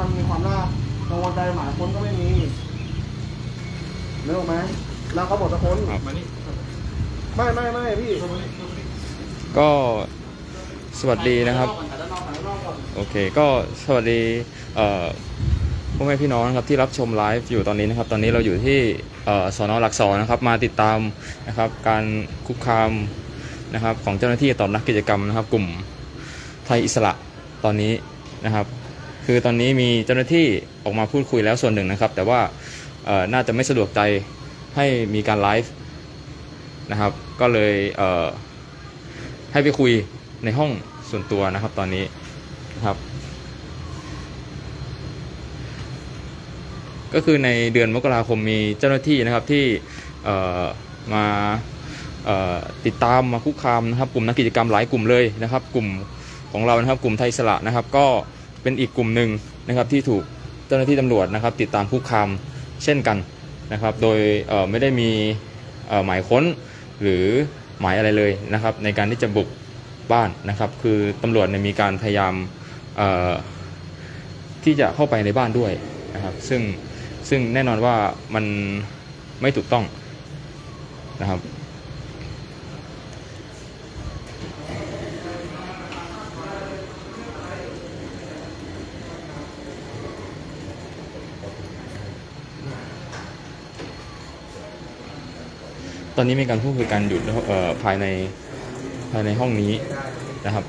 มันมีความน่ากังวลใจหมายค้นก็ไม่มีนึกออกไหมแล้วเขาบอกจะค้นครับไม่ไม่ไม่พี่ ก็สวัสดีนะครับ โอเค ก็สวัสดีเอ่อพ่อแม่พี่น้องนะครับที่รับชมไลฟ์อยู่ตอนนี้นะครับ ตอนนี้เราอยู่ที่สอนอหลักสอนนะครับ มาติดตามนะครับ การคุกคามนะครับ ของเจ้าหน้าที่ต่อนักกิจกรรมนะครับ กลุ่มไทยอิสระตอนนี้นะครับ คือตอนนี้มีเจ้าหน้าที่ออกมาพูดคุยแล้วส่วนหนึ่งนะครับ แต่ว่าน่าจะไม่สะดวกใจให้มีการไลฟ์นะครับ ก็เลยเให้ไปคุยในห้องส่วนตัวนะครับตอนนี้นะครับ ก็คือในเดือนมกราคมมีเจ้าหน้าที่นะครับที่มาติดตามมาคุกคามนะครับ กลุ่มนักกิจกรรมหลายกลุ่มเลยนะครับ กลุ่มของเรานะครับ กลุ่มไทยสละนะครับ ก็ เป็นอีกกลุ่มหนึ่งนะครับที่ถูกเจ้าหน้าที่ตำรวจนะครับติดตามคุกคามเช่นกันนะครับ โดยไม่ได้มีหมายค้นหรือหมายอะไรเลยนะครับในการที่จะบุกบ้านนะครับ คือตำรวจเนี่ยมีการพยายามที่จะเข้าไปในบ้านด้วยนะครับ ซึ่งซึ่งแน่นอนว่ามันไม่ถูกต้องนะครับ อนนี้มีการพูดคุยกันอยู่เอ่อภายในภายในห้องนี้นะครับ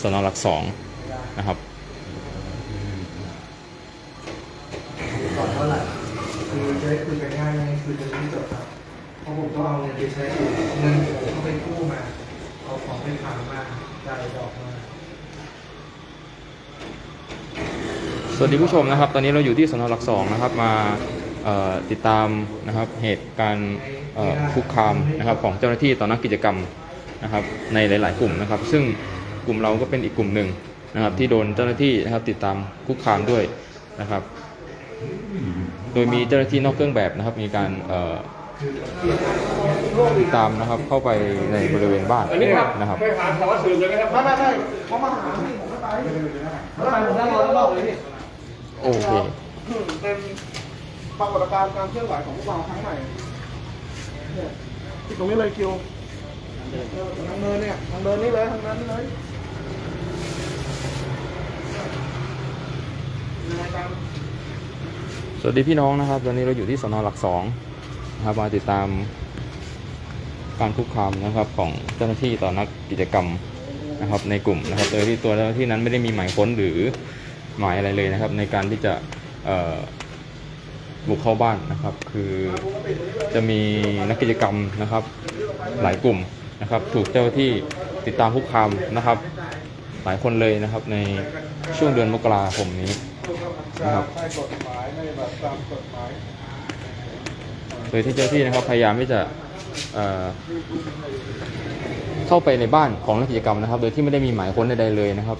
สนหลักสองนะครับก่อนเท่าไหร่คือจะได้คุยกันง่ายไหมคือจะไม่จบครับเพราะผมต้องเอาเงินไปใช้อยู่เงินผมก็ไปกู้มาเอาของไปฝากมาจ่ายดอกมาสวัสดีผู้ชมนะครับ ตอนนี้เราอยู่ที่สนหลักสองนะครับมาเอ่อ ติดตามนะครับเหตุการณ์คุกคามนะครับของเจ้าหน้าที่ต่อนักกิจกรรมนะครับในหลาย ๆ กลุ่มนะครับ ซึ่งกลุ่มเราก็เป็นอีกกลุ่มหนึ่งนะครับที่โดนเจ้าหน้าที่นะครับติดตามคุกคามด้วยนะครับ โดยมีเจ้าหน้าที่นอกเครื่องแบบนะครับ มีการติดตามนะครับเข้าไปในบริเวณบ้านนะครับไม่ไม่ไม่เขามาหาผมไม่ไปไม่ไปผมนั่งรอด้านนอกเลยพี่โอเค ป็นปรากฏการณ์การเคลื่อนไหวของพวกเราครั้งใหม่เนี่ยที่ตรงนี้เลยคิวทางเดินเนี่ยทางเดินนี่เลยทางเดินนี่เลยสวัสดีพี่น้องนะครับตอนนี้เราอยู่ที่สนหลักสองนะครับมาติดตามการคุกคามนะครับของเจ้าหน้าที่ต่อนักกิจกรรมนะครับในกลุ่มนะครับโดยที่ตัวเจ้าหน้าที่นั้นไม่ได้มีหมายค้นหรือหมายอะไรเลยนะครับ ในการที่จะ บุกเข้าบ้านนะครับ คือจะมีนักกิจกรรมนะครับ หลายกลุ่มนะครับ ถูกเจ้าที่ติดตามคุกคามนะครับ หลายคนเลยนะครับในช่วงเดือนมกราคมนี้นะครับโดยที่เจ้าที่นะครับพยายามที่จะเเข้าไปในบ้านของนักกิจกรรมนะครับ โดยที่ไม่ได้มีหมายค้นใดๆเลยนะครับ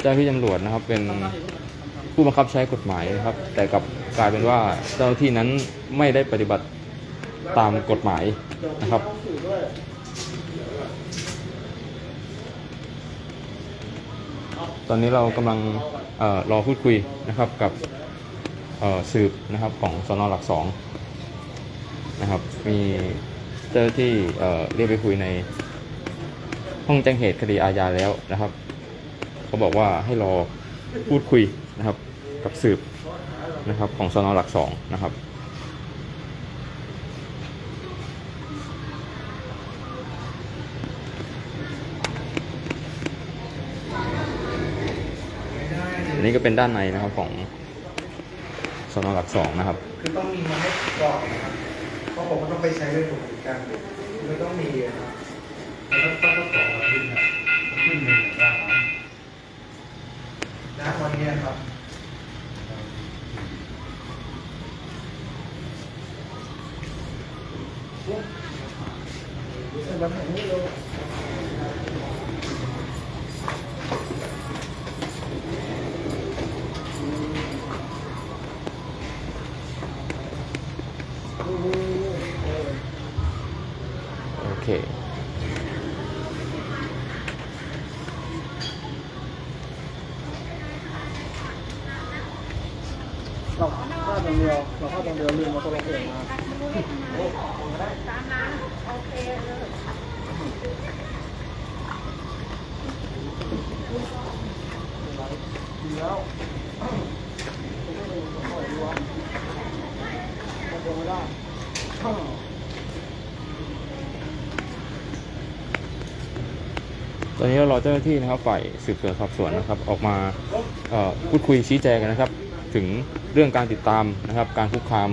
เจ้าที่ตำรวจนะครับเป็นผู้บังคับใช้กฎหมายนะครับ แต่กับ กลายเป็นว่าเจ้าที่นั้นไม่ได้ปฏิบัติตามกฎหมายนะครับ ตอนนี้เรากำลังอรอพูดคุยนะครับกับสืบนะครับของสนหลักสองนะครับ มีเจ้าที่เรียกไปคุยในห้องแจ้งเหตุคดีอาญาแล้วนะครับ เขาบอกว่าให้รอพูดคุยนะครับกับสืบ นะครับ ของสนหลักสองนะครับ อันนี้ก็เป็นด้านในนะครับของสนหลักสองนะครับ คือต้องมีมาให้ก่อนนะครับเพราะผมก็ต้องไปใช้ด้วยผมเหมือนกันไม่ต้องมีนะครับแล้วก็ต้องขอขึ้นนะขึ้นหนึ่งได้นะวันนี้ครับ เราพลาดอย่างเดียวลืมมาตัวเองมาตามนั้นโอเคเลยดีแล้วไม่ได้ตอนนี้เรารอเจ้าหน้าที่นะครับฝ่ายสืบสวนสอบสวนนะครับ ออกมาพูดคุยชี้แจงกันนะครับ ถึงเรื่องการติดตามนะครับ การคุกคาม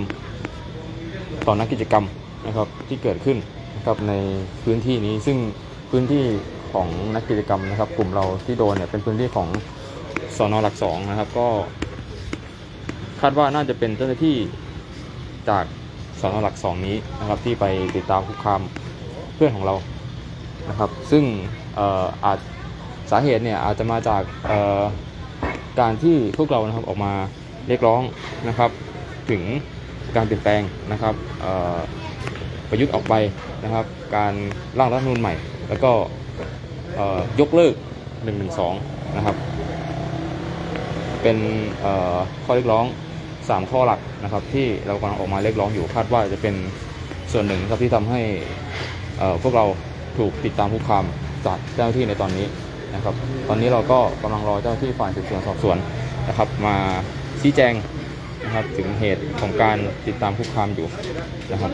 ต่อนักกิจกรรมนะครับที่เกิดขึ้นนะครับในพื้นที่นี้ซึ่งพื้นที่ของนักกิจกรรมนะครับ กลุ่มเราที่โดนเนี่ยเป็นพื้นที่ของสอนอหลักสองนะครับ ก็ คาดว่าน่าจะเป็นเจ้าหน้าที่จากสอนอหลักสองนี้นะครับ ที่ไปติดตามคุกคามเพื่อนของเรานะครับ ซึ่งอาจสาเหตุเนี่ยอาจจะมาจากการที่พวกเรานะครับออกมา เรียกร้องนะครับถึงการเปลี่ยนแปลงนะครับประยุทธ์ออกไปนะครับ การร่างรัฐธรรมนูญใหม่ แล้วก็ยกเลิก1นึนะครับ เป็นข้อเรียกร้อง 3 ข้อหลักนะครับ ที่เรากำลังออกมาเรียกร้องอยู่คาดว่าจะเป็นส่วนหนึ่งครับที่ทำให้พวกเราถูกติดตามคุกคามจากเจ้าหน้าที่ในตอนนี้นะครับ ตอนนี้เราก็กำลังรอเจ้าหน้าที่ฝ่ายสืบสวนสอบสวนนะครับ มา ชี้แจงนะครับถึงเหตุของการติดตามคุกคามอยู่นะครับ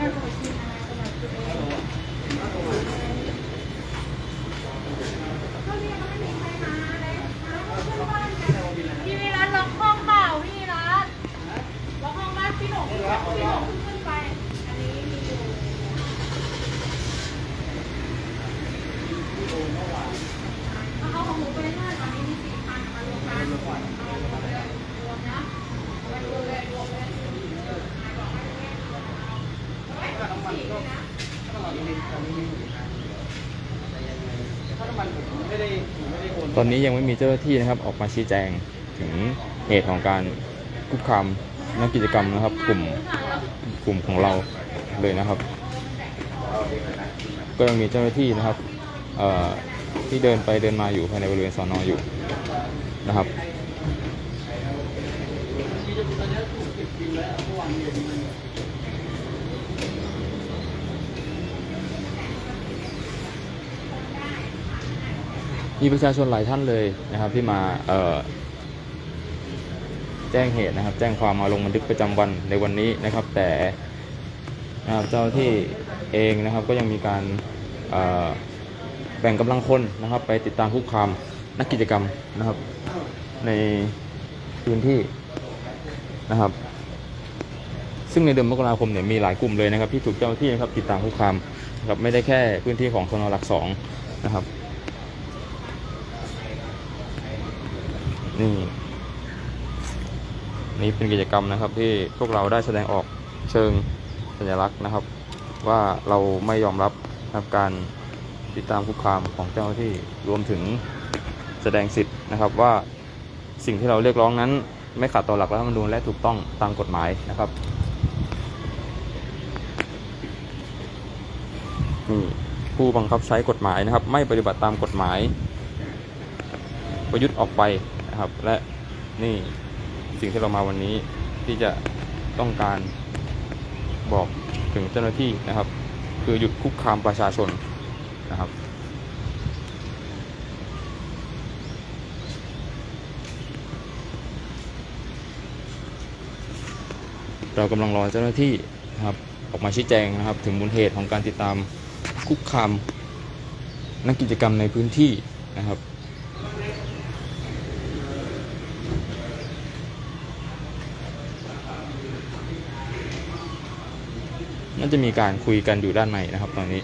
พี่วิรัตล็อกห้องเปล่าพี่วิรัตล็อกห้องบ้านพี่หนุ่มพี่หนุ่มเพิ่งขึ้นไป อันนี้มีอยู่เอาเอาของหนูไปให้ตอนนี้มีสี่พันมารวมกันเอารวมเลยรวมนะเอาไปรวมเลยรวมเลย ตอนนี้ยังไม่มีเจ้าหน้าที่นะครับออกมาชี้แจงถึงเหตุของการคุกคามนักกิจกรรมนะครับ กลุ่มกลุ่มของเราเลยนะครับ ก็ยังมีเจ้าหน้าที่นะครับที่เดินไปเดินมาอยู่ภายในบริเวณสอนออยู่นะครับ มีประชาชนหลายท่านเลยนะครับ ที่มาแจ้งเหตุนะครับ แจ้งความมาลงบันทึกประจำวันในวันนี้นะครับ แต่นะครับเจ้าที่เองนะครับก็ยังมีการแบ่งกำลังคนนะครับ ไปติดตามคุกคามนักกิจกรรมนะครับ ในพื้นที่นะครับ ซึ่งในเดือนมกราคมเนี่ยมีหลายกลุ่มเลยนะครับ ที่ถูกเจ้าที่นะครับติดตามคุกคามนะครับไม่ได้แค่พื้นที่ของชนหลักสองนะครับ นี่ นี่เป็นกิจกรรมนะครับที่พวกเราได้แสดงออกเชิงสัญลักษณ์นะครับ ว่าเราไม่ยอมรับนะครับการติดตามคุกคามของเจ้าหน้าที่รวมถึงแสดงสิทธิ์นะครับว่าสิ่งที่เราเรียกร้องนั้น ไม่ขัดต่อหลักรัฐธรรมนูญและถูกต้องตามกฎหมายนะครับนี่ผู้บังคับใช้กฎหมายนะครับ ไม่ปฏิบัติตามกฎหมาย ประยุทธ์ออกไป นะครับ และนี่สิ่งที่เรามาวันนี้ที่จะต้องการบอกถึงเจ้าหน้าที่นะครับ คือหยุดคุกคามประชาชนนะครับ เรากำลังรอเจ้าหน้าที่นะครับ ออกมาชี้แจงนะครับ ถึงมูลเหตุของการติดตามคุกคามนักกิจกรรมในพื้นที่นะครับ จะมีการคุยกันอยู่ด้านในนะครับตอนนี้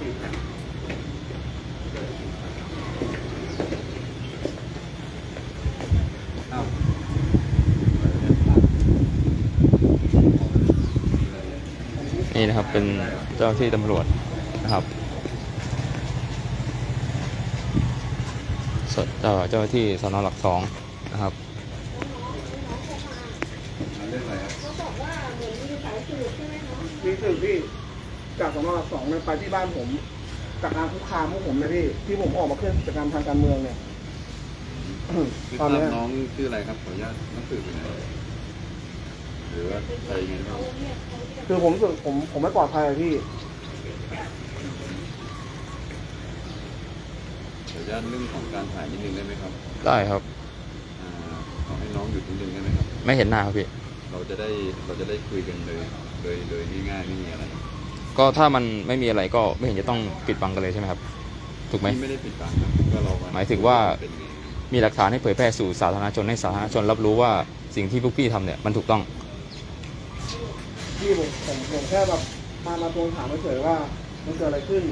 บีบนะนี่นะครับเป็นเจ้าที่ตำรวจนะครับสดเจ้าที่สนหลักสอง สนหลักสองเนี่ยไปที่บ้านผมจากการคุกคามพวกผมนะพี่ที่ผมออกมาเคลื่อนกิจกรรมทางการเมืองเนี่ยไม่ตอนทราบเนี้ยน้องชื่ออะไรครับขออนุญาตนักสืบอยู่ไหนหรือว่าใครยังไงครับคือผมรู้สึกผมผมไม่ปลอดภัยอะพี่ขออนุญาตเรื่องของการถ่ายนิดนึงได้ไหมครับได้ครับอ่าขอให้น้องหยุดนิดนึงได้ไหมครับ ไม่เห็นหน้าครับพี่ เราจะได้เราจะได้คุยกันเลยโดยโดยง่ายๆไม่มีอะไร ก็ถ้ามันไม่มีอะไรก็ไม่เห็นจะต้องปิดบังกันเลยใช่ไหมครับ ถูกไหมที่ไม่ได้ปิดบังครับก็เราหมายถึงว่า เป็นไงมีหลักฐานให้เผยแพร่สู่สาธารณชนให้สาธารณชนรับรู้ว่าสิ่งที่พวกพี่ทำเนี่ยมันถูกต้อง พี่ผมผมผมแค่แบบมามาทวงถามเฉยๆว่ามันเกิดอะไรขึ้น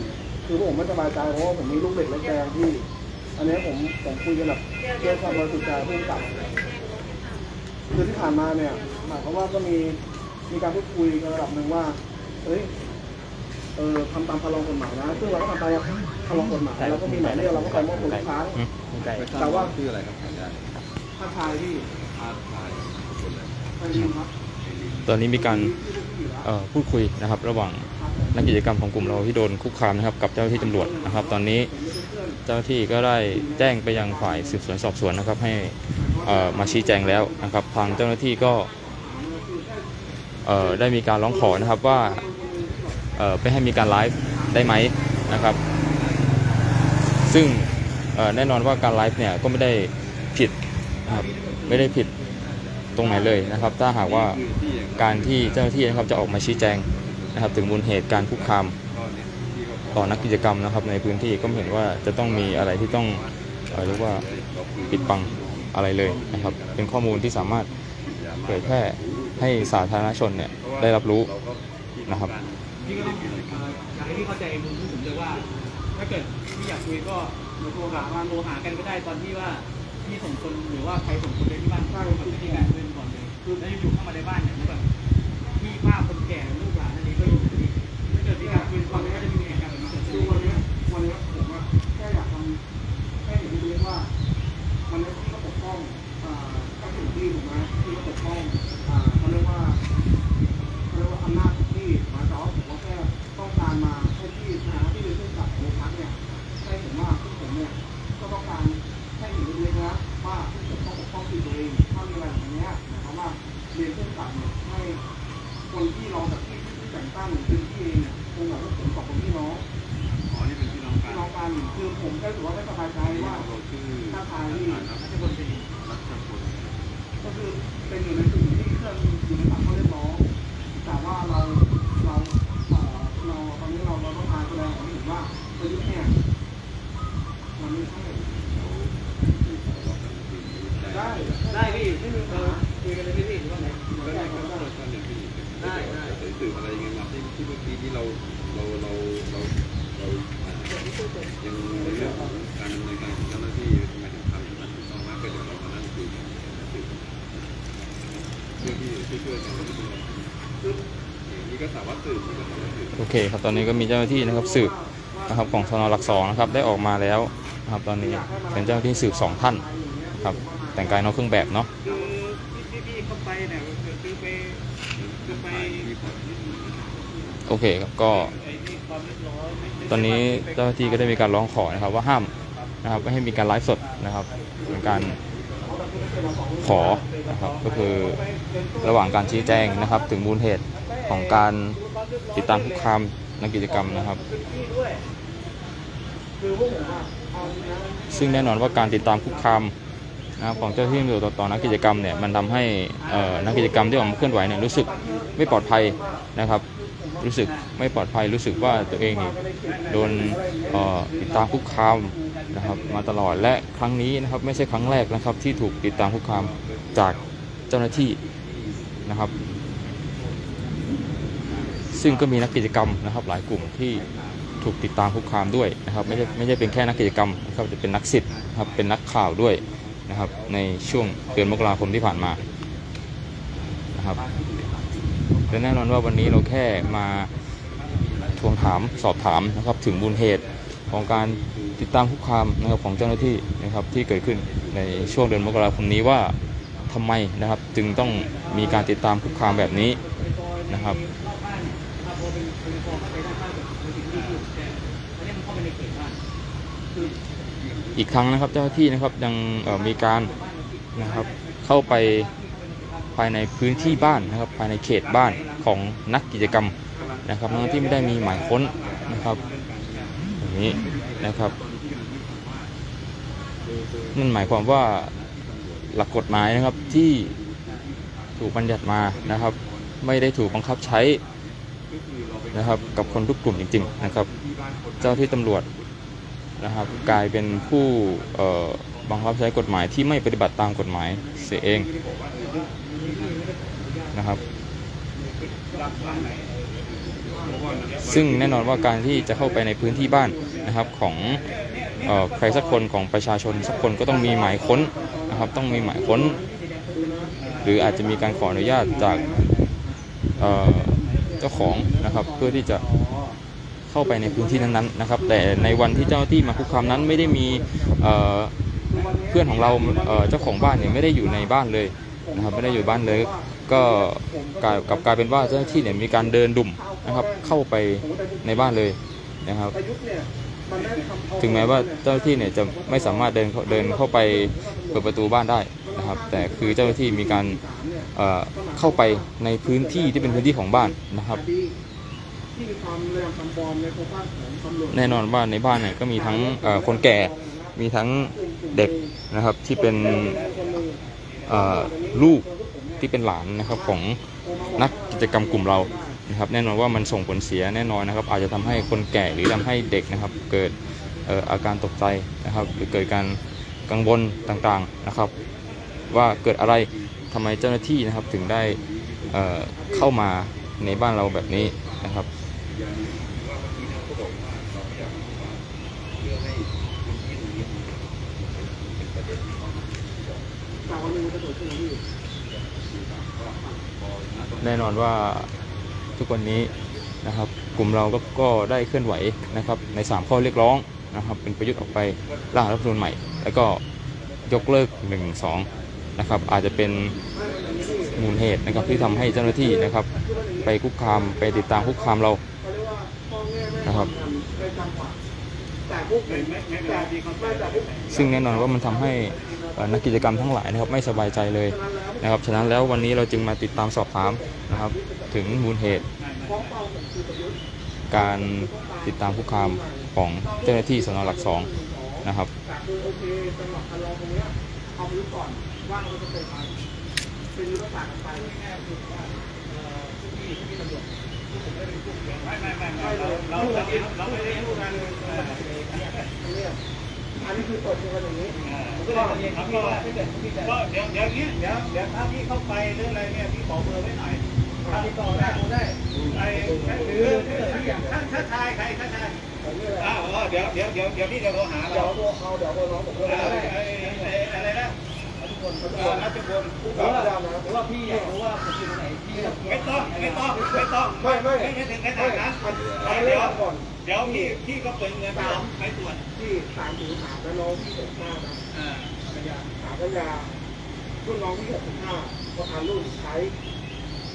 คือผมไม่สบายใจเพราะว่าผมมีลูกเด็กเล็กแดงพี่ อันนี้ผมผมคุยกันแบบด้วยความบริสุทธิ์ใจพุ่งกลับคือที่ผ่านมาเนี่ยหมายความว่าก็มีมีการพูดคุยกันระดับหนึ่งว่าเฮ้ย เออทำตามพรบกฎหมายนะซึ่งเราก็ทำตามพรบกฎหมายแล้วก็มีหมายเรียกเราก็ไปมอบตัวทุกครั้งอืมไม่ทราบแต่ว่าว่าชื่ออะไรครับขออนุญาตถ้าชายที่อาร์ตชายคนเลยไปยิงครับตอนนี้มีการเอ่อพูดคุยนะครับ ระหว่างนักกิจกรรมของกลุ่มเราที่โดนคุกคามนะครับ กับเจ้าหน้าที่ตำรวจนะครับ ตอนนี้เจ้าหน้าที่ก็ได้แจ้งไปยังฝ่ายสืบสวนสอบสวนนะครับ ให้เอ่อมาชี้แจงแล้วนะครับ ทางเจ้าหน้าที่ก็เอ่อได้มีการร้องขอนะครับว่าเอ่อ ไปให้มีการไลฟ์ได้ไหมนะครับ ซึ่งแน่นอนว่าการไลฟ์เนี่ยก็ไม่ได้ผิดนะครับไม่ได้ผิดตรงไหนเลยนะครับ ถ้าหากว่าการที่เจ้าหน้าที่นะครับจะออกมาชี้แจงนะครับ ถึงมูลเหตุการคุกคามต่อนักกิจกรรมนะครับ ในพื้นที่ก็เห็นว่าจะต้องมีอะไรที่ต้องเรียกว่าปิดบังอะไรเลยนะครับ เป็นข้อมูลที่สามารถเผยแพร่ให้สาธารณชนเนี่ยได้รับรู้นะครับ พี่ก็ต้องอยากให้พี่เข้าใจมุมที่ผมเลยว่า ถ้าเกิดพี่อยากคุยก็โทรหามาโทรหากันก็ได้ตอนที่ว่าพี่ส่งคนหรือว่าใครส่งคนไปที่บ้านใช่มันจะมีการเงินก่อนเลยแล้วอยู่เข้ามาในบ้านเนี่ยแล้วแบบพี่ภาพคนแก่ลูกหลานอันนี้ก็อยู่ เคครับตอนนี้ก็มีเจ้าหน้าที่นะครับสืบนะครับของสนหลักสองนะครับได้ออกมาแล้วนะครับตอนนี้เป็นเจ้าหน้าที่สืบสองท่านครับแต่งกายนอกเครื่องแบบเนาะโอเคครับก็ ตอนนี้เจ้าหน้าที่ก็ได้มีการร้องขอนะครับว่าห้ามนะครับไม่ให้มีการไลฟ์สดนะครับเป็นการขอนะครับก็คือระหว่างการชี้แจงนะครับถึงมูลเหตุของการ ติดตามคุกคามนักกิจกรรมนะครับ ซึ่งแน่นอนว่าการติดตามคุกคามนะของเจ้าหน้าที่ตำรวจต่อต่อนักกิจกรรมเนี่ยมันทำให้นักกิจกรรมที่ออกมาเคลื่อนไหวเนี่ยรู้สึกไม่ปลอดภัยนะครับ รู้สึกไม่ปลอดภัยรู้สึกว่าตัวเองนี่โดนติดตามคุกคามนะครับมาตลอดและครั้งนี้นะครับไม่ใช่ครั้งแรกนะครับที่ถูกติดตามคุกคามจากเจ้าหน้าที่นะครับ ซึ่งก็มีนักกิจกรรมนะครับหลายกลุ่มที่ถูกติดตามคุกคามด้วยนะครับไม่ใช่ไม่ใช่เป็นแค่นักกิจกรรมนะครับจะเป็นนักสิทธิ์นะครับเป็นนักข่าวด้วยนะครับในช่วงเดือนมกราคมที่ผ่านมานะครับและแน่นอนว่าวันนี้เราแค่มาทวงถามสอบถามนะครับถึงมูลเหตุของการติดตามคุกคามนะครับของเจ้าหน้าที่นะครับที่เกิดขึ้นในช่วงเดือนมกราคมนี้ว่าทำไมนะครับจึงต้องมีการติดตามคุกคามแบบนี้นะครับ อีกครั้งนะครับเจ้าหน้าที่นะครับยังมีการนะครับเข้าไปภายในพื้นที่บ้านนะครับภายในเขตบ้านของนักกิจกรรมนะครับทั้งที่ไม่ได้มีหมายค้นนะครับอย่างนี้นะครับนั่นหมายความว่าหลักกฎหมายนะครับที่ถูกบัญญัติมานะครับ ไม่ได้ถูกบังคับใช้นะครับกับคนทุกกลุ่มจริง ๆ นะครับ เจ้าที่ตำรวจ นะครับกลายเป็นผู้บังคับใช้กฎหมายที่ไม่ปฏิบัติตามกฎหมายเสียเองนะครับ ซึ่งแน่นอนว่าการที่จะเข้าไปในพื้นที่บ้านนะครับของออใครสักคนของประชาชนสักคนก็ต้องมีหมายค้นนะครับ ต้องมีหมายค้น หรืออาจจะมีการขออนุญาตจากเจ้าของนะครับเพื่อที่จะ เข้าไปในพื้นที่นั้นๆนะครับ แต่ในวันที่เจ้าหน้าที่มาคุกคามนั้นไม่ได้มีเเพื่อนของเราเเจ้าของบ้านเนี่ยไม่ได้อยู่ในบ้านเลยนะครับไม่ได้อยู่บ้านเลยก็กลายกับกลายเป็นว่าเจ้าหน้าที่เนี่ยมีการเดินดุ่มนะครับเข้าไปในบ้านเลยนะครับ ถึงแม้ว่าเจ้าหน้าที่เนี่ยจะไม่สามารถเดินเดินเข้าไปเปิดประตูบ้านได้นะครับ แต่คือเจ้าหน้าที่มีการเเข้าไปในพื้นที่ที่เป็นพื้นที่ของบ้านนะครับ ที่มีความเร็วทำบอมในโครงสร้างของตำรวจแน่นอนว่าในบ้านเนี่ยก็มีทั้งเอ่อคนแก่มีทั้งเด็กนะครับที่เป็นเอ่อลูกที่เป็นหลานนะครับของนักกิจกรรมกลุ่มเรานะครับแน่นอนว่ามันส่งผลเสียแน่นอนนะครับ อาจจะทำให้คนแก่หรือทำให้เด็กนะครับ เกิดเอ่ออาการตกใจนะครับ หรือเกิดการกังวลต่างๆนะครับ ว่าเกิดอะไรทำไมเจ้าหน้าที่นะครับถึงได้เอ่อเข้ามาในบ้านเราแบบนี้นะครับ แต่างหนึ่งวันก็บอกว่าเราไม่อยากมีควาเพื่อให้พื้นึงนี้มันจะเด็นที่ต้องกิดขึ้นนะพี่แน่นอนว่าทุกวันนี้นะครับ กลุ่มเราก็ก็ได้เคลื่อนไหวนะครับ ใน 3 ข้อเรียกร้องนะครับ เป็นประยุทธ์ออกไปร่างรัฐธรรมนูญใหม่ แล้วก็ยกเลิก1 2นะครับ อาจจะเป็นมูลเหตุนะครับที่ทำให้เจ้าหน้าที่นะครับ ไปคุกคามไปติดตามคุกคามเรา นะครับ ซึ่งแน่นอนว่ามันทำให้นักกิจกรรมทั้งหลายนะครับไม่สบายใจเลยนะครับ ฉะนั้นแล้ววันนี้เราจึงมาติดตามสอบถามนะครับ ถึงมูลเหตุ การติดตามคุกคามของเจ้าหน้าที่สนหลักสองนะครับเคจังหวัดคันรองตรงเนี้ยเอาไปรู้ก่อนว่าเราจะเป็นไปเป็นยุทธศาสตร์กันไปแน่ๆคือว่าที่ที่ตำรวจ ที่ผมได้เป็นผู้เสียหายไม่ไม่ไม่เราเราเราไม่ได้พูดกันอันนี้คือเปิดกันอย่างนี้ก็เรียนพี่ว่าก็เดี๋ยวเดี๋ยวนี้เดี๋ยวเดี๋ยวถ้าพี่เข้าไปหรืออะไรเนี่ยพี่ขอกเบอร์ไว้หน่อยติดต่อได้ได้ไอ้หรือถ้าถ้าชายใครถ้าชายอ้าวเดี๋ยวเดี๋ยวเดี๋ยวเดี๋ยวพี่จะโทรหาเดี๋ยเราวตัวเอาเดี๋ยวตัวน้องผมก็เอได้อไอ้ไอ้อะไรนะทุกคนเพลผู้กำกับนะหรือว่าพี่อยากรู้ว่าผมอยู่ไหนพี่ไม่ต้องไม่ต้องไม่ต้องไม่ไม่ไม่ถึงขไม่นาดนั้นเดี๋ยวก่อนเดี๋ยวพี่พี่ก็เปิดเงินไปไปตรวจที่สามถึงสามแล้วน้องที่หกห้านะอ่าสามกันยารุ่นน้องที่หกถึงห้าประธานรุ่นใช้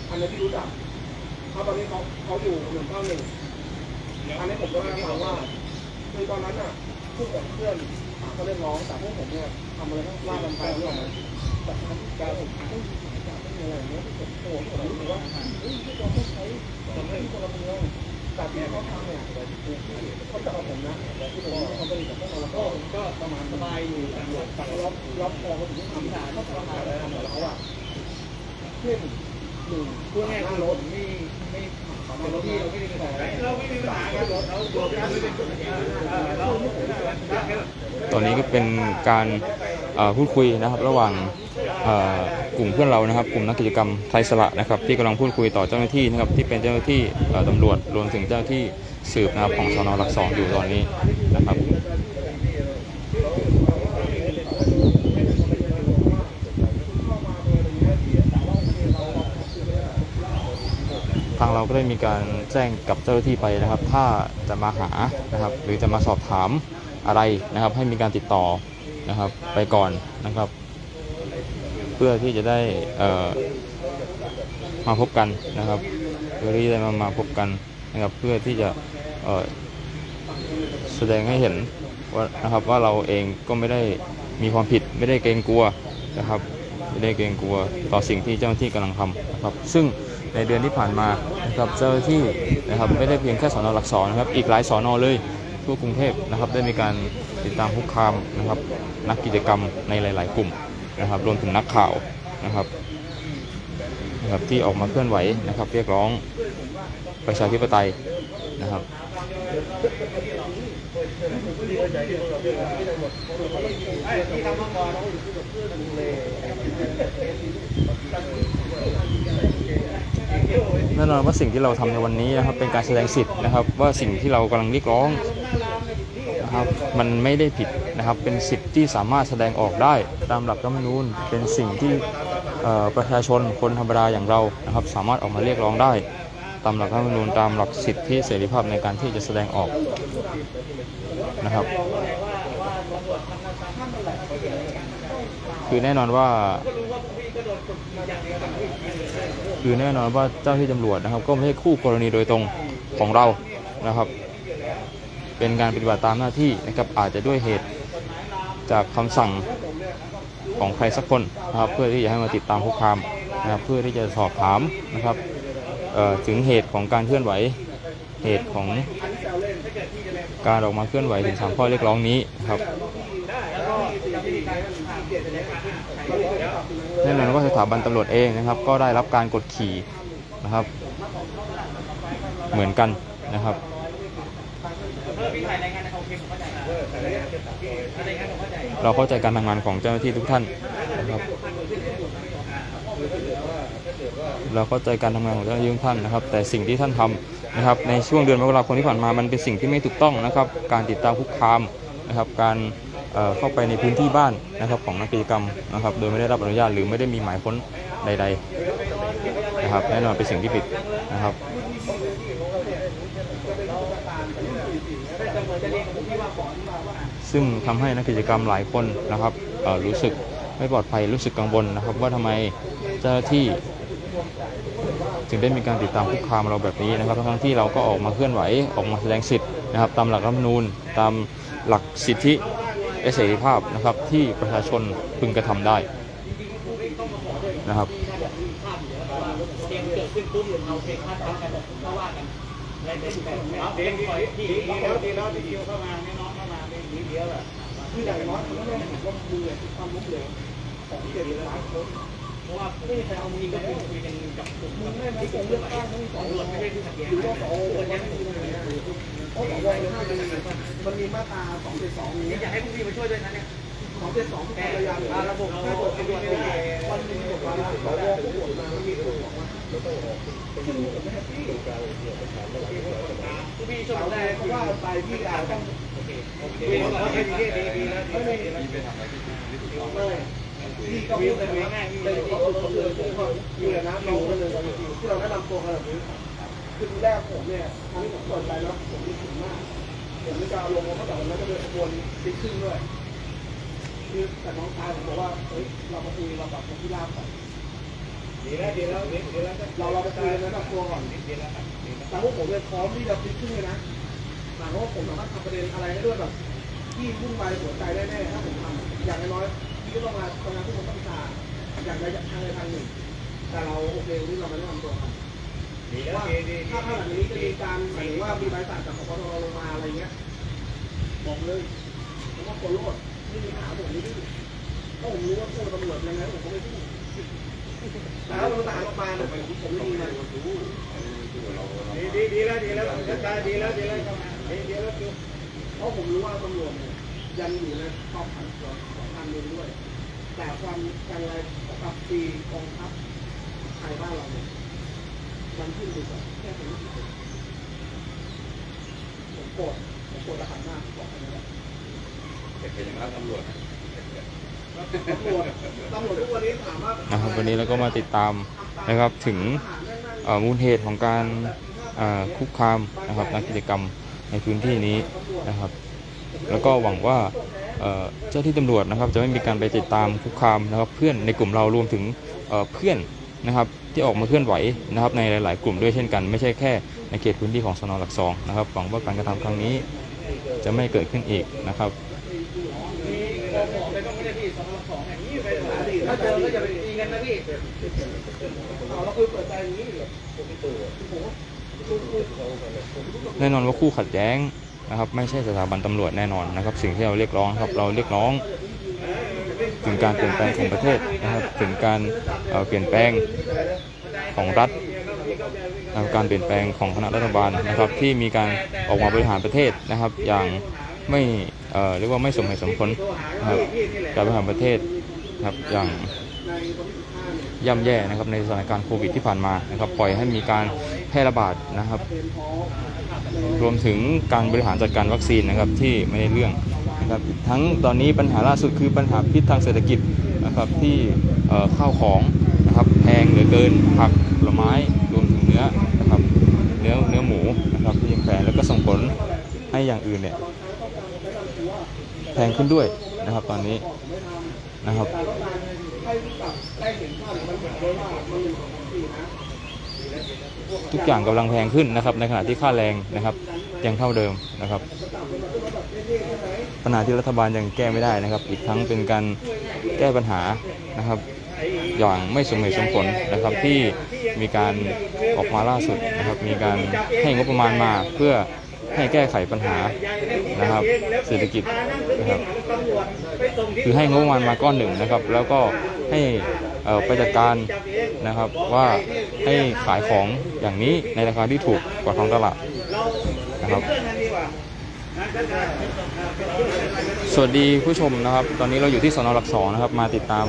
อันนี้ที่รู้จักเขาตอนนี้เขาเขาอยู่หนึ่งเก้าหนึ่งอันนี้ผมก็ได้ฟังว่าคือตอนนั้นอะพวกผมเพื่อน เขาเรียกร้องแต่พวกผมเนี่ยทำอะไรก็ว่ากันไปเรื่องนั้นแต่การผมไม่การไม่มีอะไรอย่างเงี้ยผมโอ้โหผมรู้สึกว่าเฮ้ยที่เราต้องใช้สำนักที่พละเมืองแต่ที่เขาทำเนี่ยเขาจะเอาผมนะที่ผมเขาไปกับพวกเราก็ก็ประมาณสบายอยู่ตำรวจฝั่งล็อกล็อกคอเขาถึงทำฐานเขาทำฐานอะไรทำกับเขาอะเช่นหนึ่งพูดง่ายๆรถไม่ไม่เรถที่เราไม่ได้ไปัญหากันเราตรวจกันไม่ ตอนนี้ก็เป็นการพูดคุยนะครับระหว่างกลุ่มเพื่อนเรานะครับ กลุ่มนักกิจกรรมไทยสละนะครับ ที่กำลังพูดคุยต่อเจ้าหน้าที่นะครับที่เป็นเจ้าหน้าที่ตำรวจรวมถึงเจ้าหน้าที่สืบนะครับของสนหลักสองอยู่ตอนนี้นะครับ เเรา ก็ได้มีการแจ้งกับเจ้าหน้าที่ไปนะครับ ถ้าจะมาหานะครับ หรือจะมาสอบถามอะไรนะครับ ให้มีการติดต่อนะครับ ไปก่อนนะครับ เพื่อที่จะได้เอ่อมาพบกันนะครับเพื่อที่จะมามาพบกันนะครับ เพื่อที่จะเอ่อแสดงให้เห็นว่านะครับว่าเราเองก็ไม่ได้มีความผิดไม่ได้เกรงกลัวนะครับ ไม่ได้เกรงกลัวต่อสิ่งที่เจ้าหน้าที่กำลังทำนะครับ ซึ่ง ในเดือนที่ผ่านมานะครับเจ้าหน้าที่นะครับไม่ได้เพียงแค่สอนอหลักสอนนะครับอีกหลายสอนอเลยทั่วกรุงเทพนะครับได้มีการติดตามคุกคามนะครับนักกิจกรรมในหลาย ๆ กลุ่มนะครับรวมถึงนักข่าวนะครับนะครับที่ออกมาเคลื่อนไหวนะครับ เรียกร้องประชาธิปไตยนะครับ แน่นอนว่าสิ่งที่เราทำในวันนี้นะครับ เป็นการแสดงสิทธิ์นะครับ ว่าสิ่งที่เรากำลังเรียกร้องนะครับมันไม่ได้ผิดนะครับ เป็นสิทธิ์ที่สามารถแสดงออกได้ตามหลักรัฐธรรมนูญเป็นสิ่งที่ประชาชนคนธรรมดาอย่างเรานะครับ สามารถออกมาเรียกร้องได้ตามหลักรัฐธรรมนูญตามหลักสิทธิเสรีภาพในการที่จะแสดงออกนะครับ คือแน่นอนว่า คือแน่นอนว่าเจ้าที่ตำรวจนะครับ ก็ไม่ใช่คู่กรณีโดยตรงของเรานะครับ เป็นการปฏิบัติตามหน้าที่นะครับอาจจะด้วยเหตุจากคำสั่งของใครสักคนนะครับเพื่อที่จะให้มาติดตามคุกคามนะครับเพื่อที่จะสอบถามนะครับถึงเหตุของการเคลื่อนไหวเหตุของการออกมาเคลื่อนไหวถึงสามข้อเรียกร้องนี้นครับ น่นอนว่าสถาบันตำรวจเองนะครับ ก็ได้รับการกดขี่นะครับ เหมือนกันนะครับเราเข้าใจการทำงานของเจ้าหน้าที่ทุกท่านนะครับ เราเข้าใจการทำงานของเจ้าหน้าที่ทุกท่านนะครับ แต่สิ่งที่ท่านทำนะครับ ในช่วงเดือนมกราคมที่ผ่านมามันเป็นสิ่งที่ไม่ถูกต้องนะครับ การติดตามคุกคามนะครับ การ เข้าไปในพื้นที่บ้านนะครับของนักกิจกรรมนะครับ โดยไม่ได้รับอนุญาตหรือไม่ได้มีหมายค้นใด ๆนะครับ แน่นอนเป็นสิ่งที่ผิดนะครับซึ่งทำให้นักกิจกรรมหลายคนนะครับรู้สึกไม่ปลอดภัยรู้สึกกังวลนะครับ ว่าทำไมเจ้าหน้าที่จึงได้มีการติดตามคุกคามเราแบบนี้นะครับทั้งที่เราก็ออกมาเคลื่อนไหวออกมาแสดงสิทธิ์นะครับ ตามหลักรัฐธรรมนูญตามหลักสิทธิ เสรีภาพนะครับที่ประชาชนพึงกระทำได้นะครับเดขึ้นปุ๊บเอาเพลงคาดคั้นกันก็ว่ากันอะไรเป็นแบบเอาเพลงที่ที่ดีแล้วดีแล้วที่เดียวเข้ามาไม่น้องเข้ามาไม่ดีเดียวแหละคืออย่างน้อยมันก็ต้องเห็นว่ามือคือความล้เหลวของเจ็ดล้านคน ราะว่าไม่มีใครเอาจริงก็คุยกันกับกลุ่มกับที่กลุ่มเลือกตั้งสองส่วนไม่ใช่ที่ขัดแย้งหรือว่าสกันองส่วนยัยังงไม่มีอะไรเพราะสองวันห้าเป็นมันมีมาตราสองเจ็ดสองนี้อยากให้พวกพี่มาช่วยด้วยนะเนี่ยสองเจ็ดสองที่พยายามระบบให้บทตำรวจมันมีบทความสวผู้บทมามันมีคนบอกว่าซึ่งผมไม่แฮปปี้พวกพี่ช่วยผมได้เพราะว่าไปที่ดาวต้องโอเคโอเคดีดีดีดีแล้วไม่ไม่ที่ไปทำอะไรที่ที่ถูกต้อง ไม่ที่ก็มีเป็นง่ายๆเป็นที่คนคนเดียวที่เขาอยู่ในน้ำเราเลยที่เราแนะนำตัวขนาดนี้คือแรกผมเนี่ยทำให้ผมเปิดใจแล้วผมดีถึงมากผมไม่กล้าลงเพราะแต่วันนั้นก็เดินขบวนติ๊กขึ้นด้วยคือแต่น้องชายผมบอกว่าเฮ้ยเรามาคุยเราแบบคนที่ลาบก่อนดีแล้วดีแล้วดีแล้วเราเราไปคุยกันแล้วกับตัวก่อนดีแล้วครับดีแล้วแต่พวกผมเลยพร้อมที่จะพลิกขึ้นเลยนะหมายความว่าผมสามารถทำประเด็นอะไรได้ด้วยแบบที่วุ่นวายหัวใจได้แน่ถ้าผมทำอย่างน้อย ๆพี่ก็ต้องมาทำงานทุกคนต้องการอย่างใดทางใดทางหนึ่ง แต่เราโอเคที่เราไม่ได้ทำตัวครับดีแล้วว่าดีดีถ้าขนาดนี้จะมีการหมายถึงว่ามีใบสั่งจากปปทลงมาอะไรเงี้ยบอกเลยผมว่าคนโลดไม่มีหาผมไม่ดื้อเพราะผมรู้ว่าพวกตำรวจยังไงผมก็ไม่พูดแต่ถ้ามันตามมาเนี่ยผมผมไม่มีมันดีดีดีแล้วดีแล้วดีแล้วดีแล้วดีดีแล้วเพราะผมรู้ว่าตำรวจเนี่ยยังอยู่ในกองพันข องพันหนึ่งด้วย แต่ความการอะไรกับปีกองทัพไทยบ้านเราเนี่ยมันขึ้นอยู่กับแค่คนที่สิบผมโกรธผมโกรธทหารมากบอกไปแล้วเป็นอย่างนั้นตำรวจนะตำรวจตำรวจทุกวันนี้ถามว่านะครับวันนี้เราก็มาติดตามนะครับถึงอ่อมูลเหตุของการอ่าคุกคามนะครับนักกิจกรรมในพื้นที่นี้นะครับ แล้วก็หวังว่าเจ้าที่ตำรวจนะครับจะไม่มีการไปติดตามคุกคามนะครับเพื่อนในกลุ่มเรารวมถึงเเพื่อนนะครับที่ออกมาเคลื่อนไหวนะครับในหลาย ๆ กลุ่มด้วยเช่นกัน ไม่ใช่แค่ในเขตพื้นที่ของสนหลักสองนะครับหวังว่าการกระทำครั้งนี้จะไม่เกิดขึ้นอีกนะครับถ้าเจอก็อย่าไปตีกันนะพี่เราคุยเปิดใจอย่างนี้เหรอแน่นอนว่าคู่ขัดแย้ง นะครับไม่ใช่สถาบันตำรวจแน่นอนนะครับ สิ่งที่เราเรียกร้องครับเราเรียกร้อง ถึงการเปลี่ยนแปลงของประเทศนะครับถึงการเอ่อเปลี่ยนแปลงของรัฐการเปลี่ยนแปลงของคณะรัฐบาลนะครับที่มีการออกมาบริหารประเทศนะครับ อย่างไม่เอ่อเรียกว่าไม่สมเหตุสมผลนะครับการบริหารประเทศนะครับอย่างย่ำแย่นะครับในสถานการณ์โควิดที่ผ่านมานะครับ ปล่อยให้มีการแพร่ระบาดนะครับ รวมถึงการบริหารจัดการวัคซีนนะครับที่ไม่ได้เรื่องนะครับทั้งตอนนี้ปัญหาล่าสุดคือปัญหาพิษทางเศรษฐกิจนะครับที่เข้าวของนะครับแพงเหลือเกินผักผลไม้รวมถึงเนื้อนะครับเนื้อเนื้อหมูนะครับที่ยังแพงแล้วก็ส่งผลให้อย่างอื่นเนี่ยแพงขึ้นด้วยนะครับตอนนี้นะครับ ทุกอย่างกำลังแพงขึ้นนะครับ ในขณะที่ค่าแรงนะครับ ยังเท่าเดิมนะครับปัญหาที่รัฐบาลยังแก้ไม่ได้นะครับ อีกทั้งเป็นการแก้ปัญหานะครับอย่างไม่สมเหตุสมผลนะครับที่มีการออกมาล่าสุดนะครับ มีการให้งบประมาณมาเพื่อให้แก้ไขปัญหานะครับเศรษฐกิจนะครับคือให้งบประมาณมาก้อนหนึ่งนะครับ แล้วก็ให้ไปจัดการ นะครับ ว่าให้ขายของอย่างนี้ในราคาที่ถูกกว่าท้องตลาดนะครับ สวัสดีผู้ชมนะครับ ตอนนี้เราอยู่ที่สนหลักสองนะครับ มาติดตาม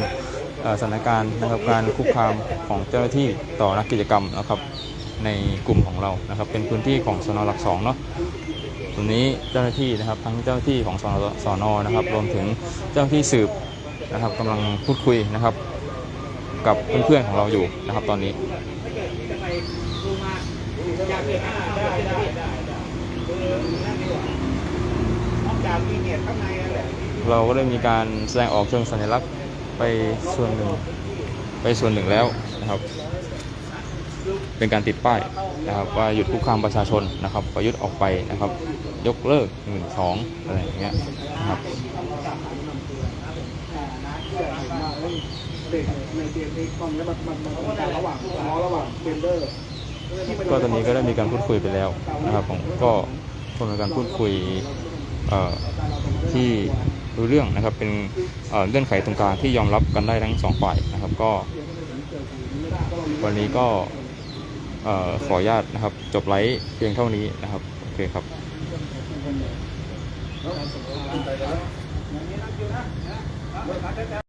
สถานการณ์นะครับการคุกคามของเจ้าหน้าที่ต่อนักกิจกรรมนะครับ ในกลุ่มของเรานะครับ เป็นพื้นที่ของสนหลักสองเนาะตรงนี้เจ้าหน้าที่นะครับ ทั้งเจ้าหน้าที่ของสนสนนะครับ รวมถึงเจ้าหน้าที่สืบนะครับกำลังพูดคุยนะครับ กับเพื่อนๆของเราอยู่นะครับตอนนี้เราก็ได้มีการแสดงออกเชิงสัญลักษณ์ไปส่วนหนึ่งไปส่วนหนึ่งแล้วนะครับ เป็นการติดป้ายนะครับว่าหยุดคุกคามประชาชนนะครับประยุทธ์ออกไปนะครับ ยกเลิกหนึ่งสองอะไรอย่างเงี้ยนะครับ เด็กในเกมนี้ตอนนี้มันมันมันเป็นการระหว่างล้อระหว่างเจนเดอร์ก็ตอนนี้ก็ได้มีการพูดคุยไปแล้วนะครับผมก็คงเป็นการพูดคุยที่รู้เรื่องนะครับเป็นเงื่อนไขตรงกลางที่ยอมรับกันได้ทั้งสองฝ่ายนะครับก็ วันนี้ก็ขออนุญาตนะครับ จบไลฟ์เพียงเท่านี้นะครับโอเคครับ